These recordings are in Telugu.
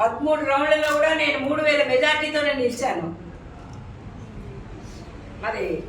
పదమూడు రౌండ్లలో కూడా నేను మూడు వేల మెజార్టీతోనే నిలిచాను. మరి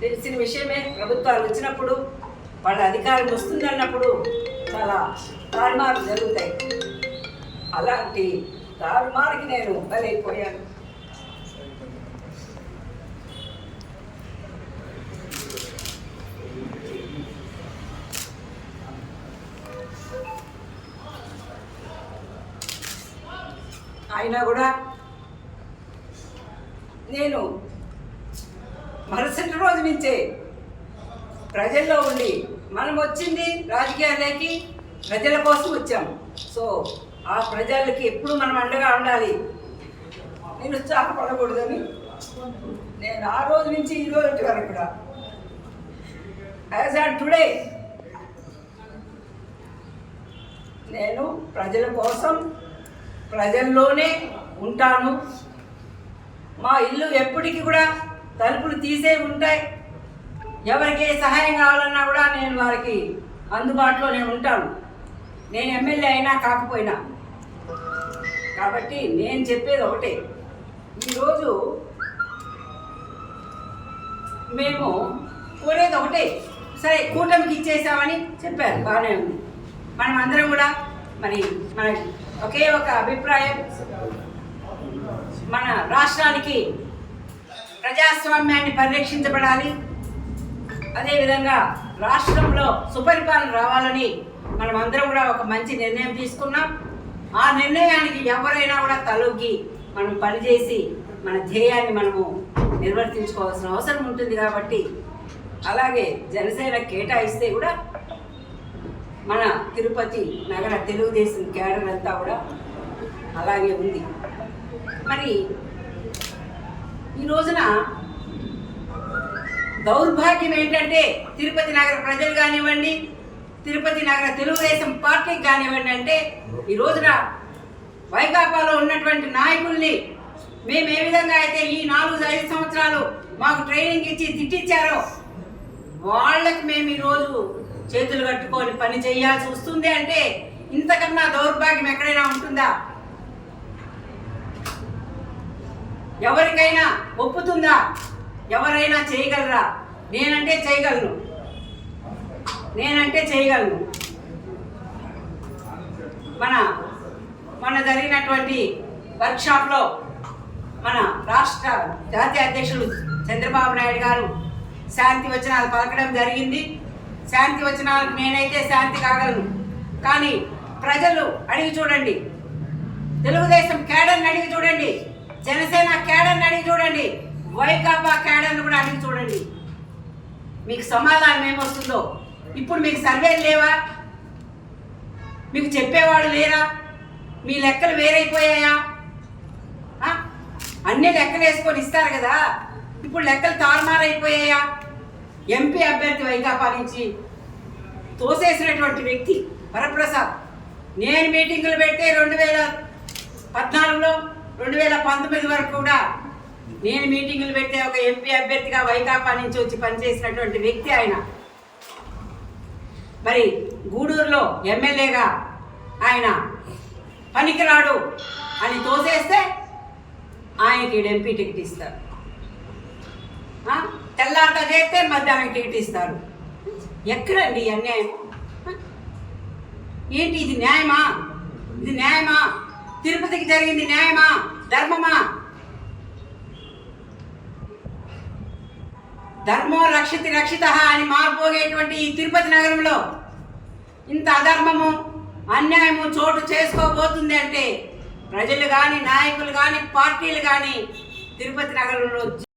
తెలిసిన విషయమే ప్రభుత్వాలు వచ్చినప్పుడు వాళ్ళ అధికారం వస్తుందన్నప్పుడు చాలా తారుమారు జరుగుతాయి. అలాంటి తారుమారుకి నేను బలైపోయాను. అయినా కూడా నేను మరుసటి రోజు నుంచే ప్రజల్లో ఉండి మనం వచ్చింది రాజకీయాలకి ప్రజల కోసం వచ్చాం. సో ఆ ప్రజలకి ఎప్పుడు మనం అండగా ఉండాలి? నేను ఉత్సాహపడకూడదని నేను ఆ రోజు నుంచి ఈ రోజు వరకు కూడా. యాజ్ ఆన్ టుడే నేను ప్రజల కోసం ప్రజల్లోనే ఉంటాను. మా ఇల్లు ఎప్పటికీ కూడా తలుపులు తీసే ఉంటాయి. ఎవరికి ఏ సహాయం కావాలన్నా కూడా నేను వారికి అందుబాటులో నేను ఉంటాను. నేను ఎమ్మెల్యే అయినా కాకపోయినా. కాబట్టి నేను చెప్పేది ఒకటే. ఈరోజు మేము కోరేది ఒకటే. సరే కూటమికి ఇచ్చేసామని చెప్పారు. బాగానే ఉంది. మనం అందరం కూడా మరి మన ఒకే ఒక అభిప్రాయం. మన రాష్ట్రానికి ప్రజాస్వామ్యాన్ని పరిరక్షించబడాలి. అదేవిధంగా రాష్ట్రంలో సుపరిపాలన రావాలని మనం అందరం కూడా ఒక మంచి నిర్ణయం తీసుకున్నాం. ఆ నిర్ణయానికి ఎవరైనా కూడా తలొగ్గి మనం పనిచేసి మన ధ్యేయాన్ని మనము నిర్వర్తించుకోవాల్సిన అవసరం ఉంటుంది కాబట్టి అలాగే జనసేన కేటాయిస్తే కూడా తిరుపతి నగర తెలుగుదేశం కేడర్ అంతా కూడా అలాగే ఉంది. మరి ఈ రోజున దౌర్భాగ్యం ఏంటంటే తిరుపతి నగర ప్రజలు కానివ్వండి తిరుపతి నగర తెలుగుదేశం పార్టీకి కానివ్వండి అంటే ఈ రోజున వైకాపాలో ఉన్నటువంటి నాయకుల్ని మేము ఏ విధంగా అయితే ఈ నాలుగు ఐదు సంవత్సరాలు మాకు ట్రైనింగ్ ఇచ్చి తిట్టించారో వాళ్ళకి మేము ఈరోజు చేతులు కట్టుకొని పని చేయాల్సి వస్తుంది అంటే ఇంతకన్నా దౌర్భాగ్యం ఎక్కడైనా ఉంటుందా? ఎవరికైనా ఒప్పుతుందా? ఎవరైనా చేయగలరా? నేనంటే చేయగలను. నేనంటే చేయగలను. మన మన జరిగినటువంటి వర్క్షాప్లో మన రాష్ట్ర జాతీయ అధ్యక్షులు చంద్రబాబు నాయుడు గారు శాంతి వచనాలు పలకడం జరిగింది. శాంతి వచనాలకు నేనైతే శాంతి కాగలను. కానీ ప్రజలు అడిగి చూడండి. తెలుగుదేశం కేడర్ని అడిగి చూడండి. జనసేన కేడర్ని అడిగి చూడండి. వైకాపా కేడర్ని కూడా అడిగి చూడండి. మీకు సమాధానం ఏమొస్తుందో? ఇప్పుడు మీకు సర్వేలు లేవా? మీకు చెప్పేవాడు లేరా? మీ లెక్కలు వేరైపోయాయా? అన్ని లెక్కలు వేసుకొని ఇస్తారు కదా. ఇప్పుడు లెక్కలు తారుమారైపోయాయా? ఎంపీ అభ్యర్థి వైకాపా నుంచి తోసేసినటువంటి వ్యక్తి వరప్రసాద్. నేను మీటింగులు పెడితే రెండు వేల పద్నాలుగులో రెండు వేల పంతొమ్మిది వరకు కూడా నేను మీటింగులు పెట్టే ఒక ఎంపీ అభ్యర్థిగా వైకాపా నుంచి వచ్చి పనిచేసినటువంటి వ్యక్తి ఆయన. మరి గూడూరులో ఎమ్మెల్యేగా ఆయన పనికిరాడు అని తోసేస్తే ఆయనకి ఈడ ఎంపీ టికెట్ ఇస్తారు. ఆ? చేస్తే మధ్యాహ్నం టికెట్ ఇస్తారు. ఎక్కడండి ఈ అన్యాయం ఏంటి ఇది న్యాయమా? ఇది న్యాయమా? తిరుపతికి జరిగింది న్యాయమా? ధర్మమా? ధర్మో రక్షితి రక్షిత అని మారిపోయేటువంటి ఈ తిరుపతి నగరంలో ఇంత అధర్మము అన్యాయము చోటు చేసుకోబోతుంది అంటే ప్రజలు కానీ నాయకులు కానీ పార్టీలు కానీ తిరుపతి నగరంలో